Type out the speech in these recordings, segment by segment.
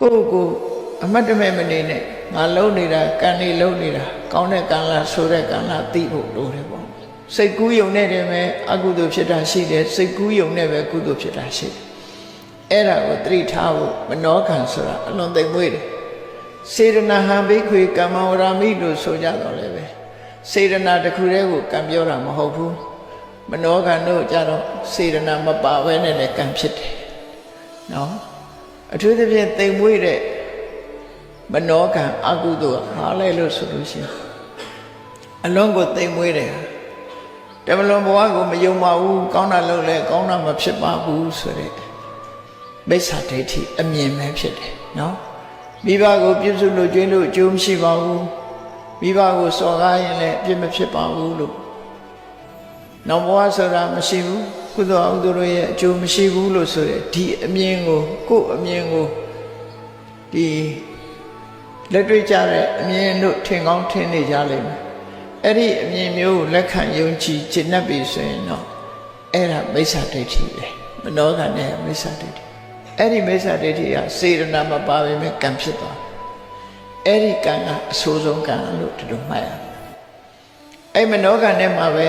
ကိုယ့်ကိုယ်အမတ်တမဲ့မနေနဲ့ငါလုံးနေတာကံနေလုံးနေတာကောင်းတဲ့ကံလားဆိုတဲ့ကံလားသိဖို့လိုတယ်ပေါ့စိတ်ကူးယုံနဲ့တည်းပဲအကုသိုလ်ဖြစ်တာရှိတယ်စိတ်ကူးယုံနဲ့ပဲကုသိုလ်ဖြစ်တာရှိတယ်အဲ့ဒါကိုသတိထားဖို့မနောကံဆိုတာအလွန်သိမ်မွေ့တယ်စေရနာဟံဘိခွေကမ္မဝရမိလို့ဆိုကြတော့လည်းပဲစေရနာတစ်ခုတည်းကိုကံပြောတာမဟုတ်ဘူးမနောကံတို့ကြတော့စေရနာမပါဘဲနဲ့လည်းကံဖြစ်တယ်နော် အထူးသဖြင့်သိမ်မွေ့တဲ့မနောကံအကုသိုလ်ကဟာလဲလို့ဆိုလို့ရှိရင်အလုံးကိုသိမ်မွေ့တယ်ဟာတမလွန်ဘဝကိုမယုံပါဘူးကောင်းတာလုပ်လဲကောင်းတာမဖြစ်ပါဘူးဆိုတဲ့မိစ္ဆာဒိဋ္ဌိအမြင်ပဲဖြစ်တယ်နော်မိဘကိုပြုစုလို့ကျွေးလို့အကျိုးမရှိပါဘူးမိဘကိုစော်ကားရင်လည်းအပြစ်မဖြစ်ပါဘူးလို့နောက်ဘဝဆိုတာမရှိဘူး ကုသိုလ်အကုသိုလ်တို့ရဲ့အကျိုးမရှိဘူးလို့ဆိုတဲ့ဒီအမြင်ကိုကိုယ့်အမြင်ကိုဒီလက်တွေ့ကြတဲ့အမြင်တို့ထင်ကောင်းထင်နေကြလိမ့်မယ်အဲ့ဒီအမြင်မျိုးကိုလက်ခံယုံကြည်ကျင့်တတ်ပြီဆိုရင်တော့အဲ့ဒါမိစ္ဆာဒိဋ္ဌိပဲမနောကနဲ့မိစ္ဆာဒိဋ္ဌိအဲ့ဒီမိစ္ဆာဒိဋ္ဌိကစေရနာမပါဘဲမဲ့ကံဖြစ်သွားတယ်အဲ့ဒီကံကအဆိုးဆုံးကံလို့ဒီလိုမှတ်ရမယ်အဲ့မနောကနဲ့မှာပဲ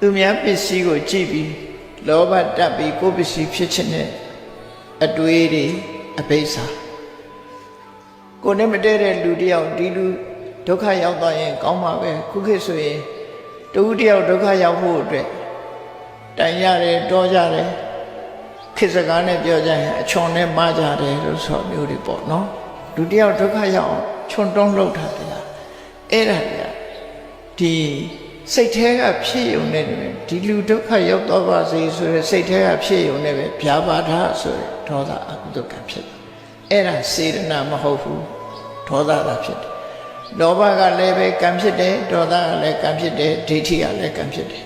သူများပစ္စည်းကိုကြည့်ပြီး လောဘတက်ပြီးကိုယ်ပစ္စည်းဖြစ်ခြင်းနဲ့အတွေးတွေအပိစ္ဆာကိုယ်နဲ့မတည့်တဲ့လူတယောက်ဒီလူဒုက္ခရောက်သွားရင် ကောင်းပါပဲခုခေတ်ဆိုရင်တဦးတယောက်ဒုက္ခရောက်ဖို့အတွက်တိုင်ရတယ်တောကြတယ်ခေတ်စကားနဲ့ပြောကြရင်အချွန်နဲ့မကြတယ်လို့ဆိုမျိုးတွေပေါ့နော်လူတယောက်ဒုက္ခရောက်အောင်ချွန်တွန်းလှုပ်တာတရားအဲ့ဒါတွေကဒီ စိတ်แท้ကဖြစ်ုံနဲ့ပဲဒီလူဒုက္ခရောက်တော့ပါစေဆိုရယ်စိတ်แท้ကဖြစ်ုံနဲ့ပဲဗျာပါဒဆိုရယ်ဒေါသအကုသကဖြစ်တယ် အဲ့ဒါစေရနာမဟုတ်ဘူးဒေါသကဖြစ်တယ်လောဘကလည်းပဲကံဖြစ်တယ်ဒေါသကလည်းကံဖြစ်တယ်ဒိဋ္ဌိကလည်းကံဖြစ်တယ်